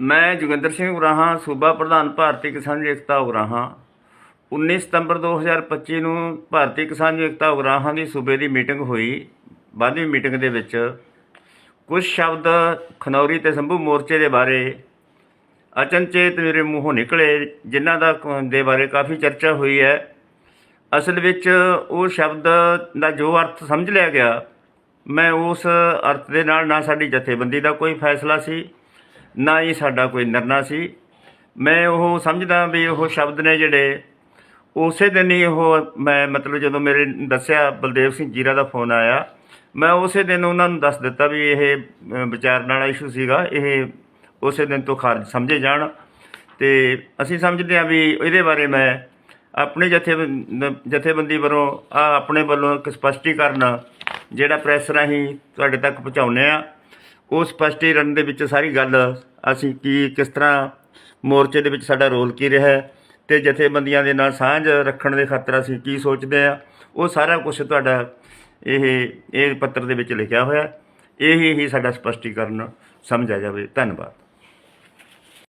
ਮੈਂ ਜੋਗਿੰਦਰ ਸਿੰਘ ਉਰਾਹਾਂ ਸੂਬਾ ਪ੍ਰਧਾਨ ਭਾਰਤੀ ਕਿਸਾਨ ਏਕਤਾ ਉਰਾਹਾਂ 19 ਸਤੰਬਰ 2025 ਨੂੰ ਭਾਰਤੀ ਕਿਸਾਨ ਏਕਤਾ ਉਰਾਹਾਂ ਦੀ ਸੂਬੇ ਦੀ ਮੀਟਿੰਗ ਹੋਈ। ਬਾਅਦਵੀਂ ਮੀਟਿੰਗ ਦੇ ਵਿੱਚ ਕੁਝ ਸ਼ਬਦ ਖਨੌਰੀ ਤੇ ਸੰਭੂ ਮੋਰਚੇ ਦੇ ਬਾਰੇ ਅਚਨਚੇਤ ਮੇਰੇ ਮੂੰਹੋਂ ਨਿਕਲੇ, ਜਿਨ੍ਹਾਂ ਦਾ ਦੇ ਬਾਰੇ ਕਾਫੀ ਚਰਚਾ ਹੋਈ ਹੈ। ਅਸਲ ਵਿੱਚ ਉਹ ਸ਼ਬਦ ਦਾ ਜੋ ਅਰਥ ਸਮਝ ਲਿਆ ਗਿਆ, ਮੈਂ ਉਸ ਅਰਥ ਦੇ ਨਾਲ ਨਾ ਸਾਡੀ ਜਥੇਬੰਦੀ ਦਾ ਕੋਈ ਫੈਸਲਾ ਸੀ। ਨਾ ਹੀ ਸਾਡਾ ਕੋਈ ਨਿਰਣਾ ਸੀ। ਮੈਂ ਉਹ ਸਮਝਦਾ ਵੀ ਉਹ ਸ਼ਬਦ ਨੇ ਜਿਹੜੇ ਉਸੇ ਦਿਨ ਹੀ ਉਹ ਮੈਂ ਮਤਲਬ ਜਦੋਂ ਮੇਰੇ ਦੱਸਿਆ ਬਲਦੇਵ ਸਿੰਘ ਜੀਰਾ ਦਾ ਫੋਨ ਆਇਆ ਮੈਂ ਉਸੇ ਦਿਨ ਉਹਨਾਂ ਨੂੰ ਦੱਸ ਦਿੱਤਾ ਵੀ ਇਹ ਅ, ਵਿਚਾਰਨ ਵਾਲਾ ਇਸ਼ੂ ਸੀਗਾ ਇਹ ਉਸੇ ਦਿਨ ਤੋਂ ਖਾਰਜ ਸਮਝੇ ਜਾਣ। ਤੇ ਅਸੀਂ ਸਮਝਦੇ ਹਾਂ ਵੀ ਇਹਦੇ ਬਾਰੇ ਮੈਂ ਆਪਣੇ ਜਥੇ ਜਥੇਬੰਦੀ ਵੱਲੋਂ ਆ ਆਪਣੇ ਵੱਲੋਂ ਇੱਕ ਸਪਸ਼ਟੀਕਰਨ ਜਿਹੜਾ ਪ੍ਰੈਸ ਰਾਹੀਂ ਤੁਹਾਡੇ ਤੱਕ ਪਹੁੰਚਾਉਂਦੇ ਆ ਉਹ ਸਪਸ਼ਟੀਕਰਨ ਦੇ ਵਿੱਚ ਸਾਰੀ ਗੱਲ ਅਸੀਂ ਕੀ, ਕਿਸ ਤਰ੍ਹਾਂ ਮੋਰਚੇ ਦੇ ਵਿੱਚ ਸਾਡਾ ਰੋਲ ਕੀ ਰਿਹਾ ਹੈ ਤੇ ਜਥੇਬੰਦੀਆਂ ਦੇ ਨਾਲ ਸਾਂਝ ਰੱਖਣ ਦੇ ਖਾਤਰ ਅਸੀਂ ਕੀ ਸੋਚਦੇ ਆ ਉਹ ਸਾਰਾ ਕੁਝ ਤੁਹਾਡਾ ਇਹ ਇਹ ਪੱਤਰ ਦੇ ਵਿੱਚ ਲਿਖਿਆ ਹੋਇਆ ਇਹ ਹੀ ਸਾਡਾ ਸਪਸ਼ਟੀਕਰਨ ਸਮਝਿਆ ਜਾਵੇ। ਧੰਨਵਾਦ।